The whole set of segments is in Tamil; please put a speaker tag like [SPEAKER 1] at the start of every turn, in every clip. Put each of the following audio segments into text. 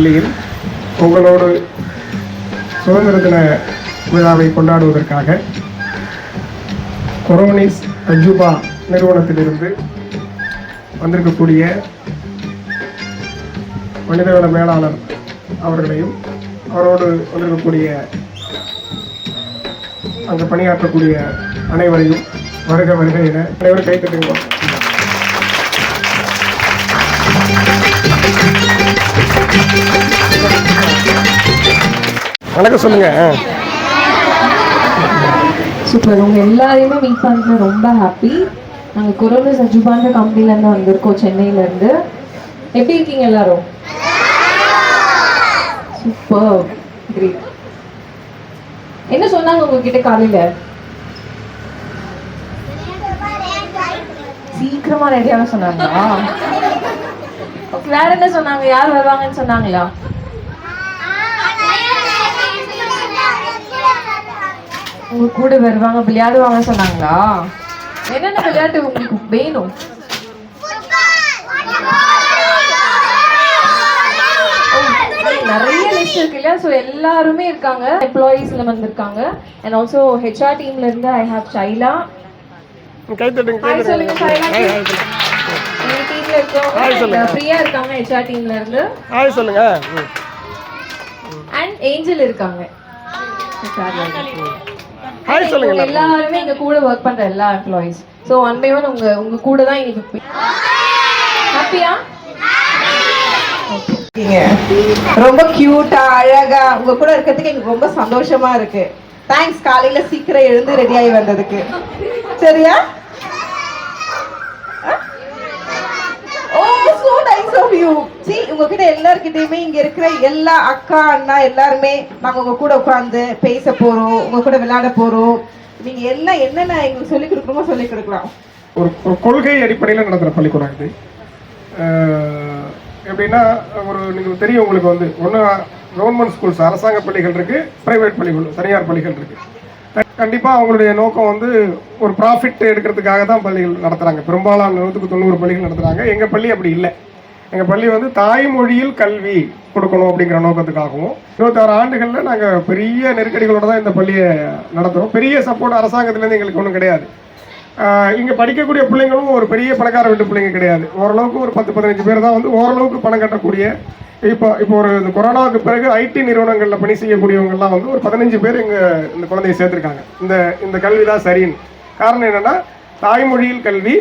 [SPEAKER 1] பள்ளியில் உங்களோடு சுதந்திர தின விழாவை கொண்டாடுவதற்காக கொரோனிஸ் அஜுபா நிறுவனத்திலிருந்து வந்திருக்கக்கூடிய மனிதவள மேலாளர் அவர்களையும் அவரோடு வந்திருக்கக்கூடிய அங்கு பணியாற்றக்கூடிய அனைவரையும் வருக வருக என அனைவரும் கைத்தட்டுங்க வணக்கம் சொல்லுங்க.
[SPEAKER 2] சூப்பர். உங்க எல்லாரையுமே மீட் பண்ணது ரொம்ப ஹாப்பி நாங்கள் கொரோனா சஜுபான்ற கம்பெனிலேருந்து வந்திருக்கோம் சென்னையிலேருந்து எப்படி இருக்கீங்க எல்லாரும்? சூப்பர். கிரேட் என்ன சொன்னாங்க உங்ககிட்ட காலையில? சீக்கிரமா ரெடியாக சொன்னாங்களா? வேற என்ன சொன்னாங்க? யார் வருவாங்கன்னு சொன்னாங்களா? உங்க கூட வருவாங்க விளையாடுவாங்க சொன்னாங்களா? என்னென்ன விளையாட்டு உங்களுக்கு வேணும்? நிறைய லிஸ்ட் இருக்கு இல்லையா? ஸோ எல்லாருமே இருக்காங்க. எம்ப்ளாயீஸ்ல வந்திருக்காங்க. அண்ட் ஆல்சோ ஹெச்ஆர் டீம்ல இருந்து ஐ ஹாவ் and பிரியா இருக்காங்க ஹெச்ஆர் டீம்ல இருந்து.
[SPEAKER 1] ஹாய் சொல்லுங்க. ம்.
[SPEAKER 2] அண்ட் ஏஞ்சல் இருக்காங்க.
[SPEAKER 1] ஹாய் சொல்லுங்க எல்லாரும்.
[SPEAKER 2] எங்க கூட ஒர்க் பண்ற எல்லா employees so one by one உங்க உங்க கூட தான் இன்னைக்கு ஹாப்பியா
[SPEAKER 3] ரொம்ப கியூட்டா அழகா. உங்க கூட இருக்கிறதுக்கு எனக்கு ரொம்ப சந்தோஷமா இருக்கு. தேங்க்ஸ் காலையில சீக்கிரம் எழுந்து ரெடி ஆகி வந்ததுக்கு. சரியா? சி உங்ககிட்ட எல்லார்கிட்டயுமே இங்க இருக்கிற எல்லா அக்கா அண்ணா எல்லாருமே நாங்க உங்க கூட உட்காந்து பேச போறோம் உங்க கூட விளையாட போறோம். நீங்க எல்லாம் என்னென்ன எங்களுக்கு சொல்லி கொடுக்கணுமோ சொல்லி கொடுக்கலாம்.
[SPEAKER 1] ஒரு ஒரு கொள்கை அடிப்படையில் நடத்துகிற பள்ளிக்கூடம் இது. எப்படின்னா ஒரு நீங்கள் தெரியும் உங்களுக்கு வந்து ஒன்று கவர்மெண்ட் ஸ்கூல்ஸ் அரசாங்க பள்ளிகள் இருக்குது ப்ரைவேட் பள்ளிகள் தனியார் பள்ளிகள் இருக்குது கண்டிப்பாக அவங்களுடைய நோக்கம் வந்து ஒரு ப்ராஃபிட் எடுக்கிறதுக்காக தான் பள்ளிகள் நடத்துகிறாங்க பெரும்பாலான நூற்றுக்கு தொண்ணூறு பள்ளிகள் நடத்துகிறாங்க எங்கள் பள்ளி அப்படி இல்லை. எங்கள் பள்ளி வந்து தாய்மொழியில் கல்வி கொடுக்கணும் அப்படிங்கிற நோக்கத்துக்காகவும் இருபத்தாறு ஆண்டுகளில் நாங்கள் பெரிய நெருக்கடிகளோட தான் இந்த பள்ளியை நடத்துகிறோம் பெரிய சப்போர்ட் அரசாங்கத்துலேருந்து எங்களுக்கு ஒன்றும் கிடையாது. இங்கே படிக்கக்கூடிய பிள்ளைங்களும் ஒரு பெரிய பணக்கார வீட்டு பிள்ளைங்க கிடையாது. ஓரளவுக்கு ஒரு பத்து பதினஞ்சு பேர் தான் வந்து ஓரளவுக்கு பணம் கட்டக்கூடிய இப்போ இப்போ ஒரு இந்த கொரோனாவுக்கு பிறகு ஐடி நிறுவனங்களில் பணி செய்யக்கூடியவங்கெல்லாம் வந்து ஒரு பதினஞ்சு பேர் எங்கள் இந்த குழந்தைய சேர்த்துருக்காங்க. இந்த இந்த கல்வி தான் சரின்னு. காரணம் என்னன்னா தாய்மொழியில் கல்வி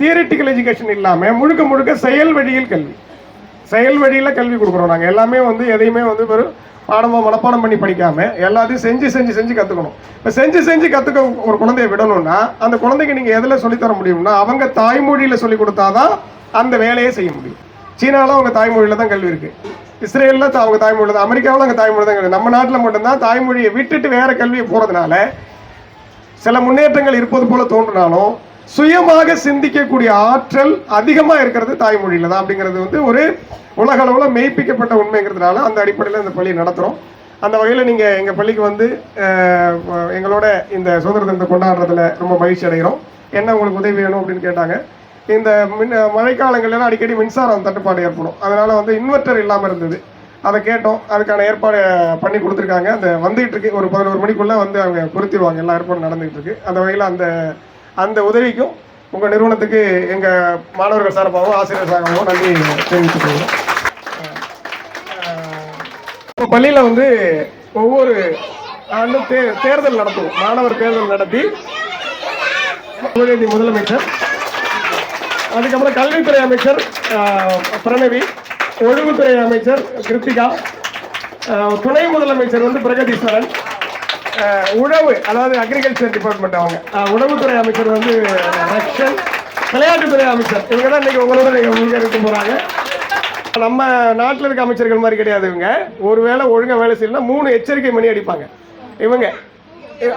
[SPEAKER 1] தியரிட்டிக்கல் எஜுகேஷன் இல்லாமல் முழுக்க முழுக்க செயல் வழியில் கல்வி. செயல் வழியில் கல்வி கொடுக்குறோம் நாங்கள் எல்லாமே வந்து எதையுமே வந்து வெறும் பாடமாக மனப்பாடம் பண்ணி படிக்காம எல்லாத்தையும் செஞ்சு செஞ்சு செஞ்சு கற்றுக்கணும் இப்போ செஞ்சு செஞ்சு கற்றுக்க ஒரு குழந்தைய விடணும்னா அந்த குழந்தைக்கு நீங்கள் எதில் சொல்லித்தர முடியும்னா அவங்க தாய்மொழியில் சொல்லி கொடுத்தாதான் அந்த வேலையை செய்ய முடியும். சீனாவில் அவங்க தாய்மொழியில் தான் கல்வி இருக்குது இஸ்ரேலில் அவங்க தாய்மொழி தான் அமெரிக்காவில் அவங்க தாய்மொழி தான் கல்வி. நம்ம நாட்டில் மட்டும்தான் தாய்மொழியை விட்டுட்டு வேறு கல்வியை போகிறதுனால சில முன்னேற்றங்கள் இருப்பது போல தோன்றினாலும் சுயமாக சிந்திக்கக்கூடிய ஆற்றல் அதிகமாக இருக்கிறது தாய்மொழியில் தான் அப்படிங்கிறது வந்து ஒரு உலக அளவில் மெய்ப்பிக்கப்பட்ட உண்மைங்கிறதுனால அந்த அடிப்படையில் இந்த பள்ளி நடத்துகிறோம் அந்த வகையில் நீங்கள் எங்கள் பள்ளிக்கு வந்து எங்களோட இந்த சுதந்திர தினத்தை கொண்டாடுறதுல ரொம்ப மகிழ்ச்சி அடைகிறோம். என்ன உங்களுக்கு உதவி வேணும் அப்படின்னு கேட்டாங்க. இந்த மின் மழைக்காலங்கள்லாம் அடிக்கடி மின்சாரம் தட்டுப்பாடு ஏற்படும். அதனால் வந்து இன்வெர்ட்டர் இல்லாமல் இருந்தது. அதை கேட்டோம். அதுக்கான ஏற்பாடு பண்ணி கொடுத்துருக்காங்க. அந்த வந்துகிட்டு இருக்கு. ஒரு பதினோரு மணிக்குள்ளே வந்து அவங்க பொருத்திடுவாங்க. எல்லா ஏற்பாடும் நடந்துகிட்டு இருக்கு. அந்த வகையில் அந்த அந்த உதவிக்கும் உங்கள் நிறுவனத்துக்கு எங்கள் மாணவர்கள் சார்பாகவும் ஆசிரியர் சார்பாகவும் நன்றி தெரிவித்துக் கொள்கிறோம். இப்போ பள்ளியில் வந்து ஒவ்வொரு ஆண்டும் தே தேர்தல் நடத்துவோம். மாணவர் தேர்தல் நடத்தி முதலமைச்சர் அதுக்கப்புறம் கல்வித்துறை அமைச்சர் பிரணவி ஒழுங்குத்துறை அமைச்சர் கிருத்திகா துணை முதலமைச்சர் வந்து பிரகதீஸ்வரன் உணவு அதாவது அக்ரிகல்ச்சர் டிபார்ட்மெண்ட் அவங்க. உணவுத்துறை அமைச்சர் வந்து ரக்ஷன் விளையாட்டுத்துறை அமைச்சர். இவங்க தான் இன்னைக்கு உங்களோட நீங்கள் ஒழுங்கா இருக்க போகிறாங்க நம்ம நாட்டில் இருக்க அமைச்சர்கள் மாதிரி கிடையாது இவங்க. ஒருவேளை ஒழுங்காக வேலை செய்யலாம் மூணு எச்சரிக்கை மணி அடிப்பாங்க. இவங்க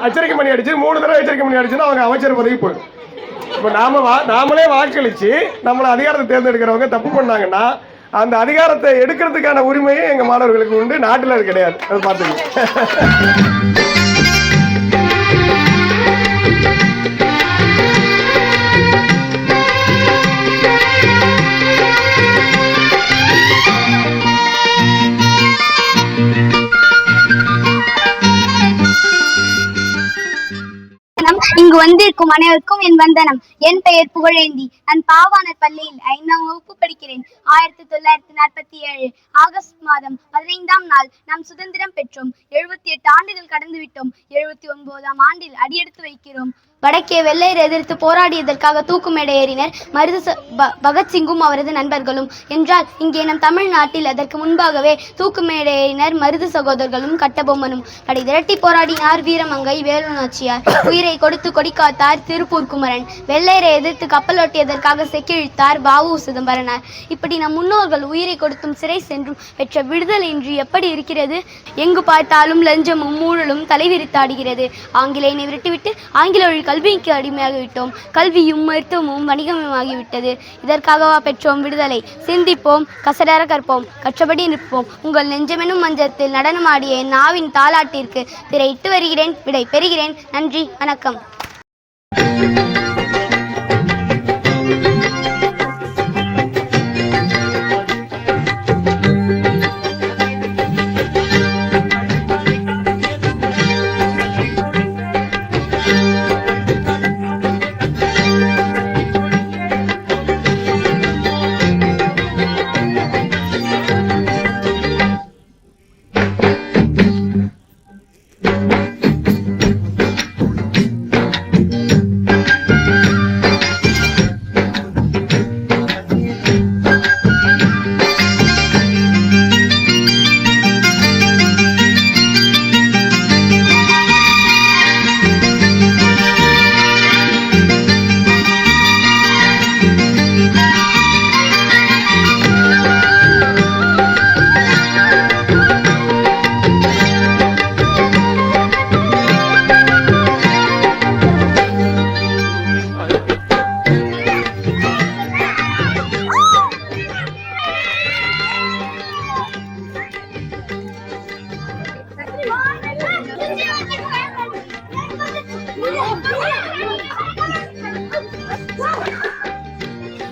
[SPEAKER 1] எச்சரிக்கை மணி அடிச்சு மூணு தடவை எச்சரிக்கை மணி அடிச்சுன்னா அவங்க அமைச்சர் பதவி போயிடும். இப்போ நாம வா நாமளே வாக்களித்து நம்மளை அதிகாரத்தை தேர்ந்தெடுக்கிறவங்க தப்பு பண்ணாங்கன்னா அந்த அதிகாரத்தை எடுக்கிறதுக்கான உரிமையும் எங்கள் மாணவர்களுக்கு உண்டு. நாட்டில் அது கிடையாது. அது பார்த்துக்கோங்க
[SPEAKER 4] இருக்கும் அனைவருக்கும் என் வந்தனம். என் பெயர் புகழேந்தி. நான் பாவாணர் பள்ளியில் ஐந்தாம் வகுப்பு படிக்கிறேன். ஆயிரத்தி தொள்ளாயிரத்தி நாற்பத்தி ஏழு ஆகஸ்ட் மாதம் பதினைந்தாம் நாள் நாம் சுதந்திரம் பெற்றோம். எழுபத்தி எட்டு ஆண்டுகள் கடந்து விட்டோம் எழுபத்தி ஒன்பதாம் ஆண்டில் அடியெடுத்து வைக்கிறோம். வடக்கே வெள்ளையர் எதிர்த்து போராடியதற்காக தூக்கு மேடையேறினர் மருது பகத்சிங்கும் அவரது நண்பர்களும். என்றால் இங்கே நம் தமிழ்நாட்டில் அதற்கு முன்பாகவே தூக்கு மேடையேறினர் மருது சகோதரர்களும் கட்டபொம்மனும். படை திரட்டி போராடினார் வீரமங்கை வேலு நாச்சியார் உயிரை கொடுத்து கொடிக்காத்தார் திருப்பூர் குமரன். வெள்ளையரை எதிர்த்து கப்பலோட்டியதற்காக செக்கிழித்தார் பாவு சிதம்பரனார். இப்படி நம் முன்னோர்கள் உயிரை கொடுத்தும் சிறை சென்றும் பெற்ற விடுதலை இன்று எப்படி இருக்கிறது? எங்கு பார்த்தாலும் லஞ்சமும் ஊழலும் தலைவிரித்தாடுகிறது ஆங்கிலேயனை விரட்டிவிட்டு ஆங்கில ஒழிக்க கல்விக்கு அடிமையாகிவிட்டோம். கல்வியும் மருத்துவமும் வணிகமயமாகிவிட்டது இதற்காகவா பெற்றோம் விடுதலை? சிந்திப்போம் கசடர கற்போம் கற்றபடி நிற்போம். உங்கள் நெஞ்சமெனும் மஞ்சத்தில் நடனமாடிய நாவின் தாளாட்டிற்கு திரையிட்டு வருகிறேன் விடை பெறுகிறேன். நன்றி வணக்கம்.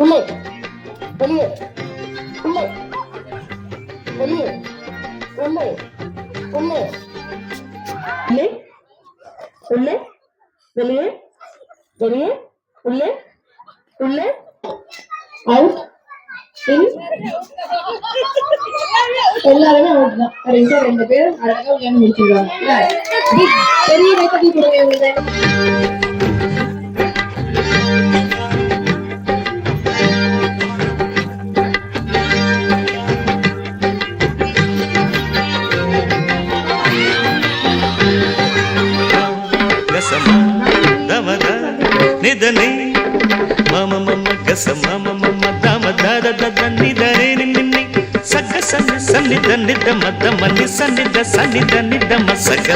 [SPEAKER 5] உள்ளே வெளியே உள்ளே வெளியே உள்ளே உள்ளே உள்ளே உள்ளே வெளியே வெளியே உள்ளே உள்ளே அவுட் இன் எல்லாருமே அவுட் தான் ரெண்டு ரெண்டு பேரும் அழகா விளையாண்டு முடிச்சிருக்காங்க பெரிய கட்டி கொடுங்க
[SPEAKER 6] దమద నిదని మమ మమ గస మమ మమ దమ దద దద నిదరే నిన్ని సగ సన్ని సన్నిధ నిద మద మని సన్నిధ సన్నిధ నిద మసగ